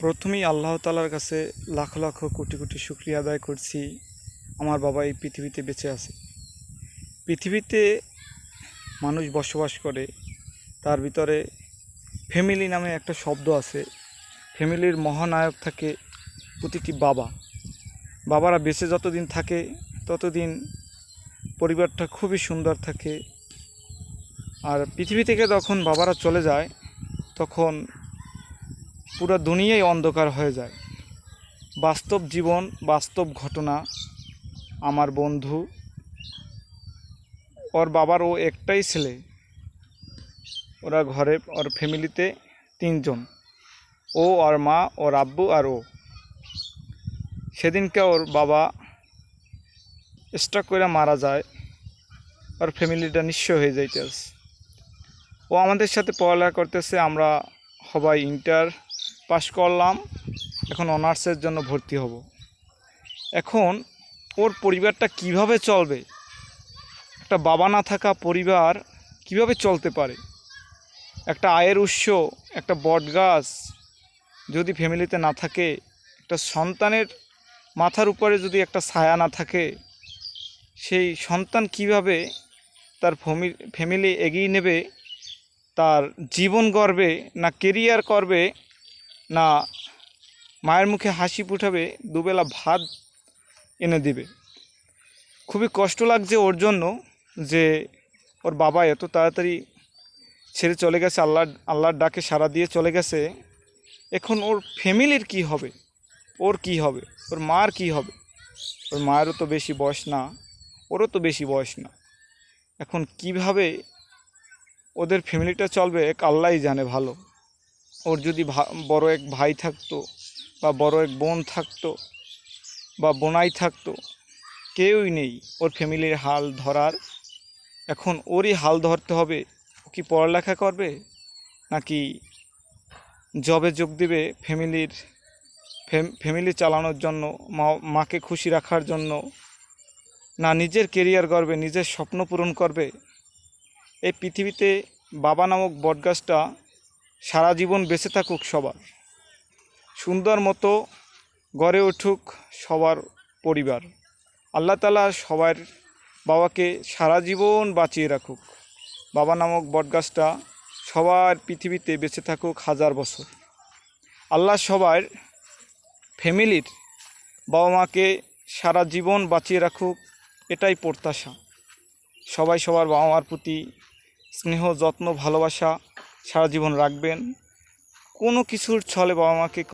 প্রথমেই আল্লাহ তালার কাছে লাখ লাখ কোটি কোটি শুক্রিয়া আদায় করছি, আমার বাবা এই পৃথিবীতে বেঁচে আছে। পৃথিবীতে মানুষ বসবাস করে, তার ভিতরে ফ্যামিলি নামে একটা শব্দ আছে। ফ্যামিলির মহানায়ক থাকে প্রতিটি বাবা। বাবারা বেঁচে যতদিন থাকে, ততদিন পরিবারটা খুবই সুন্দর থাকে। আর পৃথিবী থেকে যখন বাবারা চলে যায়, তখন পুরো দুনিয়াই অন্ধকার হয়ে যায়। বাস্তব জীবন, বাস্তব ঘটনা, আমার বন্ধু, ওর বাবার ও একটাই ছেলে। ওরা ঘরে, ওর ফ্যামিলিতে তিনজন। ও ওর মা, ওর আব্বু আর ও। সেদিনকে ওর বাবা স্ট্রোক করে মারা যায়। ওর ফ্যামিলিটা নিঃস্ব হয়ে যাইতেছে। ও আমাদের সাথে পড়ালেখা করতেছে, আমরা সবাই ইন্টার। পাশ করলাম, এখন অনার্সের জন্য ভর্তি হব। এখন ওর পরিবারটা কীভাবে চলবে? একটা বাবা না থাকা পরিবার কীভাবে চলতে পারে? একটা আয়ের উৎস, একটা বটগাছ যদি ফ্যামিলিতে না থাকে, একটা সন্তানের মাথার উপরে যদি একটা ছায়া না থাকে, সেই সন্তান কীভাবে তার ফ্যামিলি এগিয়ে নেবে, তার জীবন গড়বে না কেরিয়ার করবে না, মায়ের মুখে হাসি ফুটাবে, দুবেলা ভাত এনে দিবে। খুবই কষ্ট লাগছে ওর জন্য যে ওর বাবা এত তাড়াতাড়ি ছেড়ে চলে গেছে আল্লাহ আল্লাহর ডাকে সাড়া দিয়ে চলে গেছে। এখন ওর ফ্যামিলির কি হবে? ওর কি হবে? ওর মার কি হবে? ওর মায়েরও তো বেশি বয়স না, ওরও তো বেশি বয়স না। এখন কীভাবে ওদের ফ্যামিলিটা চলবে, এক আল্লাহই জানে ভালো। ওর যদি বড় এক ভাই থাকতো বা বড় এক বোন থাকতো বা বোনাই থাকতো, কেউই নেই ওর ফ্যামিলির হাল ধরার। এখন ওরই হাল ধরতে হবে। ও কি পড়ালেখা করবে নাকি জবে যোগ দেবে ফ্যামিলির ফ্যামিলি চালানোর জন্য, মা, মাকে খুশি রাখার জন্য? না নিজের কেরিয়ার করবে নিজের স্বপ্ন পূরণ করবে? এই পৃথিবীতে বাবা নামক বটগাছটা সারা জীবন বেঁচে থাকুক সবার। সুন্দর মতো গড়ে উঠুক সবার পরিবার। আল্লাহ তালা সবার বাবাকে সারা জীবন বাঁচিয়ে রাখুক। বাবা নামক বটগাছটা সবার পৃথিবীতে বেঁচে থাকুক হাজার বছর। আল্লাহ সবার ফ্যামিলির বাবা মাকে সারা জীবন বাঁচিয়ে রাখুক, এটাই প্রত্যাশা। সবাই সবার বাবা মার প্রতি স্নেহ, যত্ন, ভালোবাসা সারা জীবন রাখবেন। কোনো কিছুর ছলে বাবা মাকে